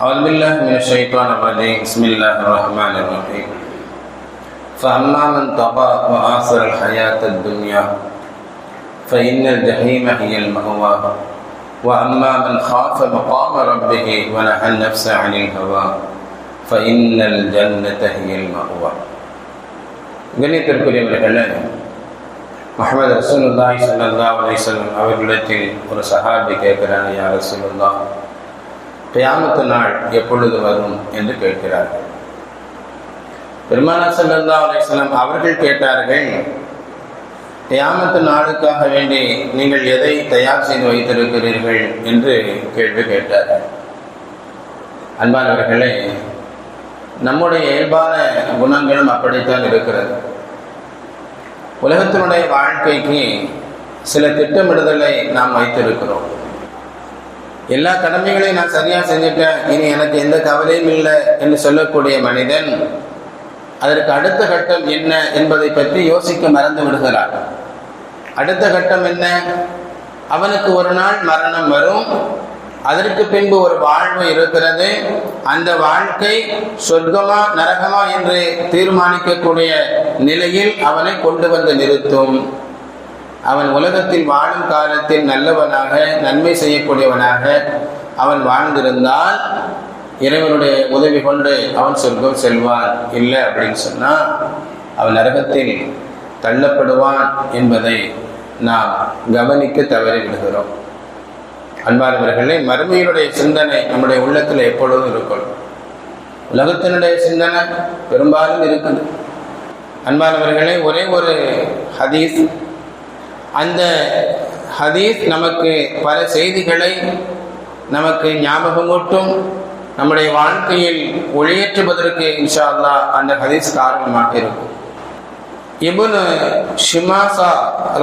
أعوذ بالله من الشيطان الرجيم بسم الله الرحمن الرحيم فأما من طغى وآثر الحياة الدنيا فإن الجحيم هي المأوى وأما من خاف مقام ربه ونهى النفس عن الهوى فإن الجنة هي المأوى கணித்திற்குரியவர்களே முகமது ரசூலுல்லாஹி ஸல்லல்லாஹு அலைஹி வஸல்லம் அவர்களிடத்தில் ஒரு சஹாபி கேட்கிறாங்க யா ரசூலுல்லாஹ் கயாமத்து நாள் எப்பொழுது வரும் என்று கேட்கிறார்கள். பெருமானா சல்லா அலிஸ்லாம் அவர்கள் கேட்டார்கள் கயாமத்து நாளுக்காக வேண்டி நீங்கள் எதை தயார் செய்து வைத்திருக்கிறீர்கள்? என்று கேள்வி கேட்டார்கள். அன்பானவர்களே நம்முடைய இயல்பான குணங்களும் அப்படித்தான் இருக்கிறது. உலகத்தினுடைய வாழ்க்கைக்கு சில திட்டமிடுதலை நாம் வைத்திருக்கிறோம். எல்லா கடமைகளையும் நான் சரியா செஞ்சுட்டேன். இனி எனக்கு எந்த கவலையும் இல்லை என்று சொல்லக்கூடிய மனிதன் அதற்கு அடுத்த கட்டம் என்ன என்பதை பற்றி யோசிக்க மறந்து விடுகிறார். அடுத்த கட்டம் என்ன? அவனுக்கு ஒரு நாள் மரணம் வரும். அதற்கு பின்பு ஒரு வாழ்வு இருக்கிறது. அந்த வாழ்க்கை சொர்க்கமா நரகமா என்று தீர்மானிக்கக்கூடிய நிலையில் அவனை கொண்டு வந்து நிறுத்தும். அவன் உலகத்தில் வாழும் காலத்தில் நல்லவனாக நன்மை செய்யக்கூடியவனாக அவன் வாழ்ந்திருந்தால் இறைவனுடைய உதவி கொண்டு அவன் சொர்க்கம் செல்வான். இல்லை அப்படின்னு சொன்னால் அவன் நரகத்தில் தள்ளப்படுவான் என்பதை நாம் கவனிக்க தவறி விடுகிறோம் அன்பானவர்களே மறுமையினுடைய சிந்தனை நம்முடைய உள்ளத்தில் எப்பொழுதும் இருக்கணும் உலகத்தினுடைய சிந்தனை பெரும்பாலும் இருக்குது. அன்பானவர்களே ஒரே ஒரு ஹதீஸ் அந்த ஹதீஸ் நமக்கு பல செய்திகளை நமக்கு ஞாபகமூட்டும் நம்முடைய வாழ்க்கையில் ஒளியேற்றுவதற்கு இன்ஷா அல்லா அந்த ஹதீஸ் காரணமாக இருக்கும். இபுன் ஷிமாசா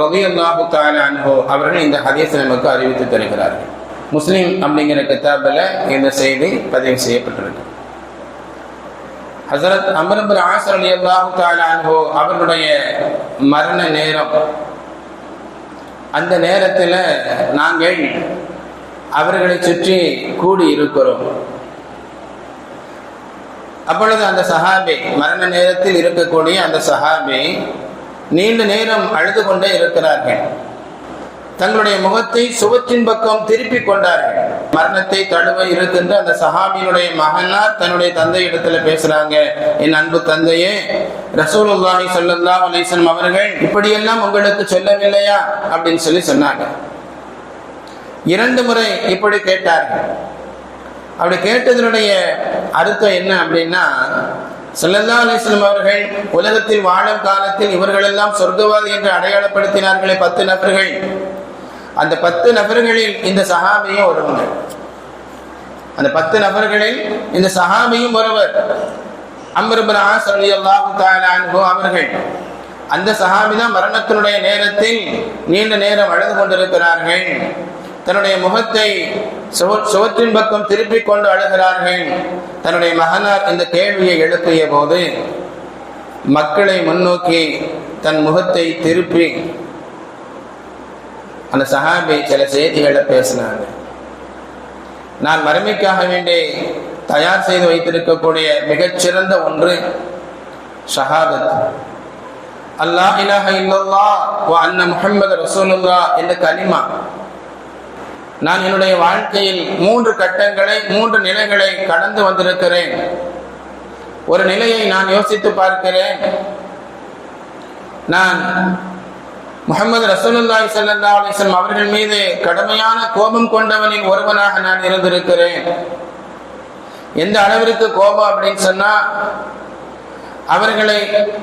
ரவி அல்லாஹு அன்ஹோ அவர்கள் இந்த ஹதீஸை நமக்கு அறிவித்து தருகிறார்கள். முஸ்லீம் அப்படிங்கிற கித்தாபில் இந்த செய்தி பதிவு செய்யப்பட்டிருக்கு. ஹசரத் அமரபுர் ஆசர் அலி அல்லாஹு அனுபவ் அவர்களுடைய மரண நேரம் அந்த நேரத்தில் நாங்கள் அவர்களை சுற்றி கூடி இருக்கிறோம் அப்பொழுது அந்த சஹாபி மரண நேரத்தில் இருக்கக்கூடிய அந்த சஹாபி நீண்ட நேரம் அழுது கொண்டே இருக்கிறார்கள். தங்களுடைய முகத்தை சுவற்றின் பக்கம் திருப்பி கொண்டார்கள். மரணத்தை தழுவ இருக்கின்ற அந்த சஹாபியினுடைய மகனார் தன்னுடைய தந்தை இடத்துல பேசுறாங்க. என் அன்பு தந்தையே ரசூலுல்லாஹி சல்லா அலிஸ்லம் அவர்கள் இப்படியெல்லாம் உங்களுக்கு சொல்லவில்லையா? அப்படின்னு சொல்லி சொன்னாங்க. இரண்டு முறை இப்படி கேட்டார்கள். அப்படி கேட்டதனுடைய அர்த்தம் என்ன அப்படின்னா சல்லல்லா அலிஸ்லம் அவர்கள் உலகத்தில் வாழும் காலத்தில் இவர்கள் எல்லாம் சொர்க்கவாதி என்று அடையாளப்படுத்தினார்களே பத்து நபர்கள். அந்த பத்து நபர்களில் இந்த சஹாபியும் ஒருவங்க அந்த பத்து நபர்களில் இந்த சஹாபியும் ஒருவர். அம்பருபர் ஆசலி அல்லாஹு அவர்கள். அந்த சஹாபி தான் மரணத்தினுடைய நேரத்தில் நீண்ட நேரம் அழுது கொண்டிருக்கிறார்கள். தன்னுடைய முகத்தை சுவற்றின் பக்கம் திருப்பிக் கொண்டு அழுகிறார்கள். தன்னுடைய மகனார் இந்த கேள்வியை எழுப்பிய போது மக்களை முன்னோக்கி தன் முகத்தை திருப்பி அந்த சஹாபி சில செய்திகளை பேசினாங்க நான் மறுமைக்காக வேண்டி தயார் செய்து வைத்திருக்கக்கூடிய மிகச்சிறந்த ஒன்று ஷஹாதத். அல்லாஹ் இலாஹ இல்லல்லா வ அன்ன முஹம்மது ரசூலுல்லா என்ற கனிமா. நான் என்னுடைய வாழ்க்கையில் மூன்று கட்டங்களை மூன்று நிலைகளை கடந்து வந்திருக்கிறேன். ஒரு நிலையை நான் யோசித்து பார்க்கிறேன். நான் முகமது ரசூலுல்லாய் சல்லா அலிஸ்லம் அவர்கள் மீது கடுமையான கோபம் கொண்டவனின் ஒருவனாக நான் இருந்திருக்கிறேன். எந்த அளவிற்கு கோபம் அப்படின்னு சொன்னா அவர்களை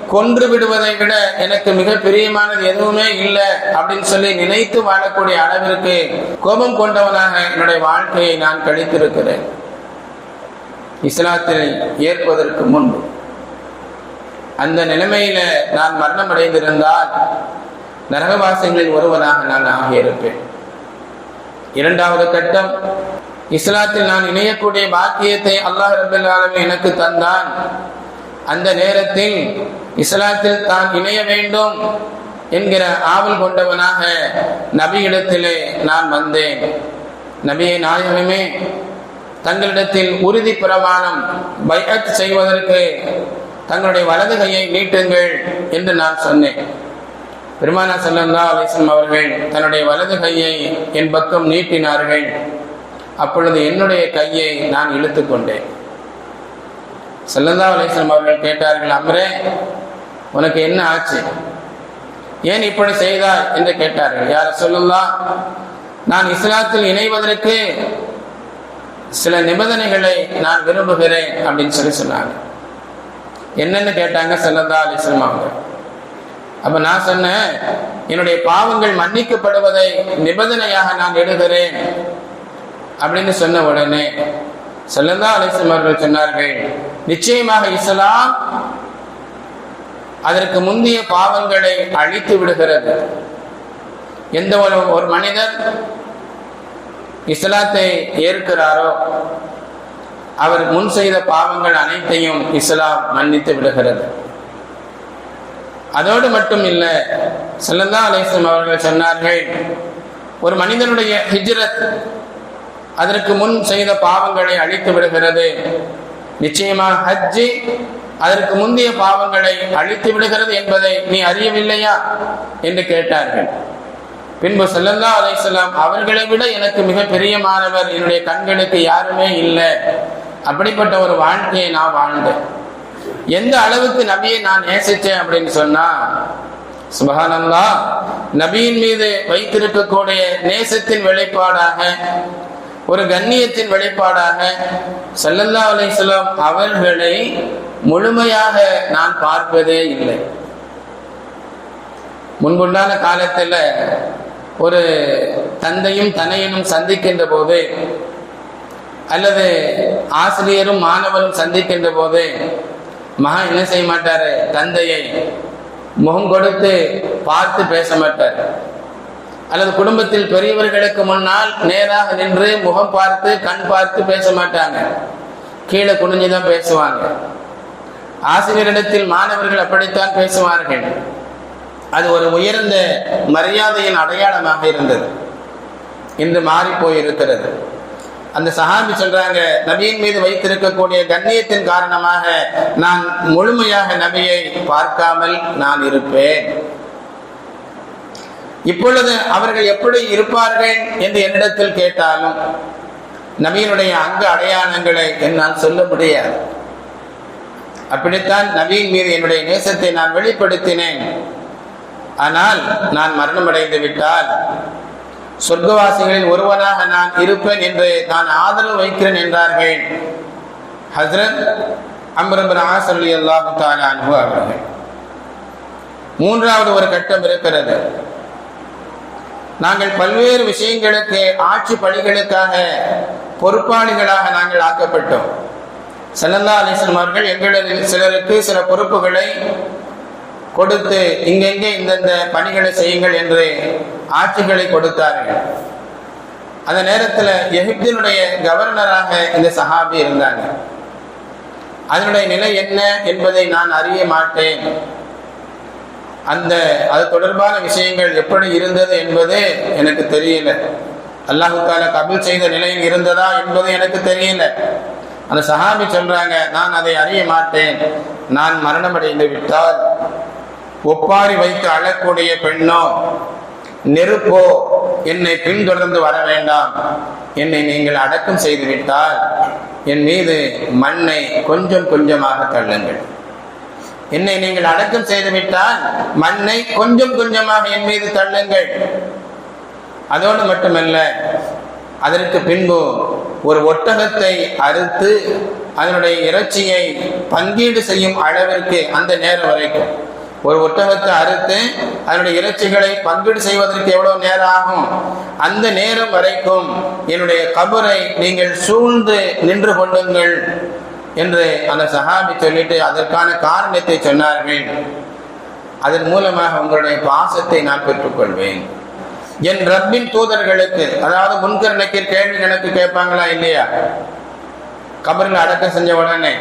கொன்று விடுவதை விட எனக்கு மிக பிரியமானது எதுவுமே இல்லை அப்படின்னு சொல்லி நினைத்து வாழக்கூடிய அளவிற்கு கோபம் கொண்டவனாக என்னுடைய வாழ்க்கையை நான் கழித்திருக்கிறேன். இஸ்லாத்தில் ஏற்பதற்கு முன்பு. அந்த நிலைமையில நான் மரணம் அடைந்திருந்தால் நரகவாசிகளில் ஒருவனாக நான் ஆகியிருப்பேன். இரண்டாவது கட்டம் இஸ்லாத்தில் நான் இணையக்கூடிய பாக்கியத்தை அல்லாஹ் ரபுல்லாலும் எனக்கு தந்தான். அந்த நேரத்தில் இஸ்லாத்தில் தான் இணைய வேண்டும் என்கிற ஆவல் கொண்டவனாக நபியிடத்திலே நான் வந்தேன். நபியை நாயகமே தங்களிடத்தில் உறுதி பிரமாணம் பைஅத் செய்வதற்கு தங்களுடைய வலது கையை நீட்டுங்கள் என்று நான் சொன்னேன். பெருமானா செல்லந்தா அலிசம் அவர்கள் தன்னுடைய வலது கையை என் பக்கம் நீட்டினார்கள். அப்பொழுது என்னுடைய கையை நான் இழுத்து கொண்டேன். செல்லந்தா அலிஸ்லம் அவர்கள் கேட்டார்கள் அம்ரே உனக்கு என்ன ஆச்சு? ஏன் இப்படி செய்தாய்? என்று கேட்டார்கள் யார் சொல்லலாம் நான் இஸ்லாத்தில் இணைவதற்கு சில நிபந்தனைகளை நான் விரும்புகிறேன். அப்படின்னு சொல்லி சொன்னாங்க. என்னன்னு கேட்டாங்க செல்லந்தா அலிஸ்லம் அவங்க அப்ப நான் சொன்னேன் என்னுடைய பாவங்கள் மன்னிக்கப்படுவதை நிபந்தனையாக நான் எடுகிறேன் அப்படின்னு சொன்ன உடனே செல்லந்தா அலிஸ்லம் அவர்கள் சொன்னார்கள் நிச்சயமாக இஸ்லாம் அதற்கு முந்தைய பாவங்களை அழித்து விடுகிறது. எந்த ஒரு ஒரு மனிதர் இஸ்லாத்தை ஏற்கிறாரோ அவர் முன் செய்த பாவங்கள் அனைத்தையும் இஸ்லாம் மன்னித்து விடுகிறது. அதோடு மட்டும் இல்லை செல்லந்தா அலிஸ்லம் அவர்கள் சொன்னார்கள் ஒரு மனிதனுடைய ஹிஜ்ரத் அதற்கு முன் செய்த பாவங்களை அழித்து விடுகிறது. நிச்சயமாக ஹஜ்ஜி அதற்கு முந்தைய பாவங்களை அழித்து விடுகிறது என்பதை நீ அறியவில்லையா? என்று கேட்டார்கள். பின்பு செல்லந்தா அலைசலாம் அவர்களை விட எனக்கு மிக பெரியமானவர் என்னுடைய கண்களுக்கு யாருமே இல்லை. அப்படிப்பட்ட ஒரு வாழ்க்கையை நான் வாழ்ந்தேன். எந்த அளவுக்கு நபியை நான் நேசித்தேன் அப்படின்னு சொன்னா சுபகானந்தா நபியின் மீது வைத்திருக்கக்கூடிய நேசத்தின் வெளிப்பாடாக ஒரு கண்ணியத்தின் வெளிப்பாடாக சல்லல்லா அலிஸ்லாம் அவர்களை முழுமையாக நான் பார்ப்பதே இல்லை. முன்புண்டான காலத்தில் ஒரு தந்தையும் தனையனும் சந்திக்கின்ற போது அல்லது ஆசிரியரும் மாணவரும் சந்திக்கின்ற போது மகன் என்ன செய்ய மாட்டாரு? தந்தையை முகம் கொடுத்து பார்த்து பேச மாட்டார். அல்லது குடும்பத்தில் பெரியவர்களுக்கு முன்னால் நேராக நின்று முகம் பார்த்து கண் பார்த்து பேச மாட்டாங்க. கீழே குனிஞ்சுதான் பேசுவாங்க. ஆசிரியரிடத்தில் மாணவர்கள் அப்படித்தான் பேசுவார்கள். அது ஒரு உயர்ந்த மரியாதையின் அடையாளமாக இருந்தது. இன்று மாறி போயிருக்கிறது அந்த சஹாபி சொல்றாங்க நபியின் மீது வைத்திருக்கக்கூடிய கண்ணியத்தின் காரணமாக நான் முழுமையாக நபியை பார்க்காமல் நான் இருப்பேன். இப்பொழுது அவர்கள் எப்படி இருப்பார்கள் என்று என்னிடத்தில் கேட்டாலும் நபியினுடைய அங்க அடையாளங்களை என்னால் சொல்ல முடியாது. அப்படித்தான் நபியின் மீது என்னுடைய நேசத்தை நான் வெளிப்படுத்தினேன். ஆனால் நான் மரணமடைந்து விட்டால் சொர்க்கவாசிகளில் ஒருவனாக நான் இருப்பேன் என்று நான் ஆதரவு வைக்கிறேன் என்றார்கள். ஹசரத் அம்ரபர் ஆசல்லி அல்லாஹு தாலு அவர்கள். மூன்றாவது ஒரு கட்டம் இருக்கிறது. நாங்கள் பல்வேறு விஷயங்களுக்கு ஆட்சி பணிகளுக்காக பொறுப்பாளிகளாக நாங்கள் ஆக்கப்பட்டோம். சனந்தா அலிஸ்லம் அவர்கள் எங்களில் சிலருக்கு சில பொறுப்புகளை கொடுத்து இங்கெங்கே இந்தந்த பணிகளை செய்யுங்கள் என்று ஆட்சிகளை கொடுத்தார்கள். அந்த நேரத்தில் எகிப்தினுடைய கவர்னராக இந்த சஹாபி இருந்தாங்க. அதனுடைய நிலை என்ன என்பதை நான் அறிய மாட்டேன். அந்த அது தொடர்பான விஷயங்கள் எப்படி இருந்தது என்பது எனக்கு தெரியல. அல்லாஹு தால கபில் செய்த நிலையில் இருந்ததா என்பது எனக்கு தெரியல. அந்த சஹாபி சொல்றாங்க நான் அதை அறிய மாட்டேன். நான் மரணமடைந்து விட்டால். ஒப்பாரி வைத்து அழக்கூடிய பெண்ணோ நெருப்போ என்னை பின்தொடர்ந்து வர வேண்டாம். என்னை நீங்கள் அடக்கம் செய்துவிட்டால் என் மீது மண்ணை கொஞ்சம் கொஞ்சமாக தள்ளுங்கள். என்னை நீங்கள் அடக்கம் செய்துவிட்டால் மண்ணை கொஞ்சம் கொஞ்சமாக என் மீது தள்ளுங்கள். அதோடு மட்டுமல்ல அதற்கு பின்பு ஒரு ஒட்டகத்தை அறுத்து அதனுடைய இறைச்சியை பங்கீடு செய்யும் அளவிற்கு அந்த நேரம் வரைக்கும் ஒரு ஒட்டகத்தை அறுத்து அதனுடைய இறைச்சிகளை பங்கீடு செய்வதற்கு எவ்வளவு நேரம் ஆகும்? அந்த நேரம் வரைக்கும் என்னுடைய கபரை நீங்கள் சூழ்ந்து நின்று கொள்ளுங்கள் என்று அந்த சஹாபி சொல்லிட்டு அதற்கான காரணத்தை சொன்னார்கள். அதன் மூலமாக உங்களுடைய பாசத்தை நான் பெற்றுக்கொள்வேன். என் ரப்பின் தூதர்களுக்கு அதாவது முன்கர் நக்கீர் கேள்வி கணக்கு கேட்பாங்களா இல்லையா? கபரில் அடக்கம் செஞ்ச உடனே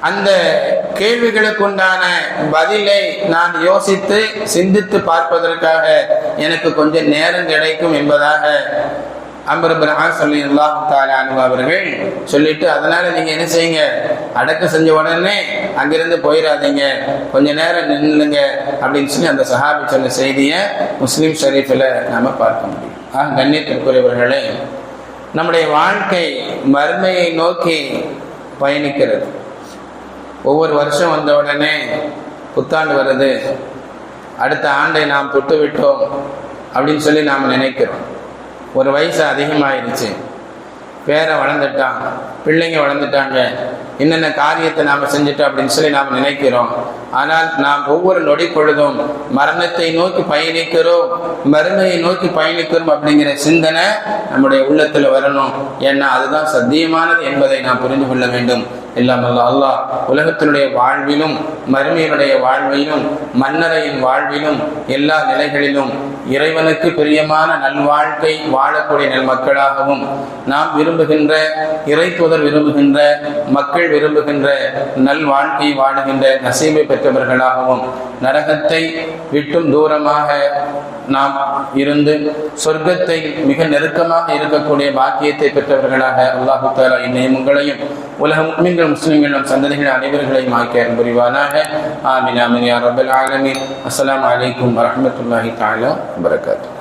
அந்த கேள்விகளுக்கு உண்டான பதிலை நான் யோசித்து சிந்தித்து பார்ப்பதற்காக எனக்கு கொஞ்சம் நேரம் கிடைக்கும் என்பதாக அம்பர் சொல்லி அல்லாஹு தாலானு அவர்கள் சொல்லிட்டு அதனால நீங்க என்ன செய்யுங்க? அடக்கம் செஞ்ச உடனே அங்கிருந்து போயிடாதீங்க கொஞ்ச நேரம் நின்னுங்க அப்படின்னு சொல்லி அந்த சஹாபி சொன்ன செய்தியை முஸ்லீம் ஷரீஃபில் நாம பார்க்க முடியும். ஆக கண்ணியத்திற்குரியவர்களே நம்முடைய வாழ்க்கை மறுமையை நோக்கி பயணிக்கிறது. ஒவ்வொரு வருஷம் வந்த உடனே புத்தாண்டு வருது. அடுத்த ஆண்டை நாம் தொட்டு விட்டோம் அப்படின்னு சொல்லி நாம் நினைக்கிறோம். ஒரு வயசு அதிகமாயிருச்சு. பேரை வளர்ந்துட்டான் பிள்ளைங்க வளர்ந்துட்டாங்க என்னென்ன காரியத்தை நாம் செஞ்சுட்டோம் அப்படின்னு சொல்லி நாம் நினைக்கிறோம். ஆனால் நாம் ஒவ்வொரு நொடி பொழுதும் மரணத்தை நோக்கி பயணிக்கிறோம் மருமையை நோக்கி பயணிக்கிறோம் அப்படிங்கிற சிந்தனை நம்முடைய உள்ளத்தில் வரணும். ஏன்னா அதுதான் சத்தியமானது என்பதை நாம் புரிந்து கொள்ள வேண்டும். இல்லாமல் அல்லாஹ் உலகத்தினுடைய வாழ்விலும் மருமையினுடைய வாழ்விலும் மன்னரையின் வாழ்விலும் எல்லா நிலைகளிலும் இறைவனுக்கு பிரியமான நல்வாழ்க்கை வாழக்கூடிய நல் மக்களாகவும் நாம் விரும்புகின்ற இறை தூதர் விரும்புகின்ற மக்கள் விரும்புகின்ற நல் வாழ்க்கை வாழுகின்ற நசீமை பெற்றவர்களாகவும் நரகத்தை விட்டும் தூரமாக நாம் இருந்து சொர்க்கத்தை மிக நெருக்கமாக இருக்கக்கூடிய பாக்கியத்தை பெற்றவர்களாக அல்லாஹு தாலா என்னையும் உங்களையும் உலகம் முஸ்லிம்கள் முஸ்லிம்கள் நம் சந்ததிகள் அனைவர்களையும் ஆக்கிய புரிவானாக. ஆமின் ஆமின் யா ரப்பல் ஆலமீன். அஸ்ஸலாமு அலைக்கும் வரஹ்மத்துல்லாஹி தஆலா வபரகாத்துஹு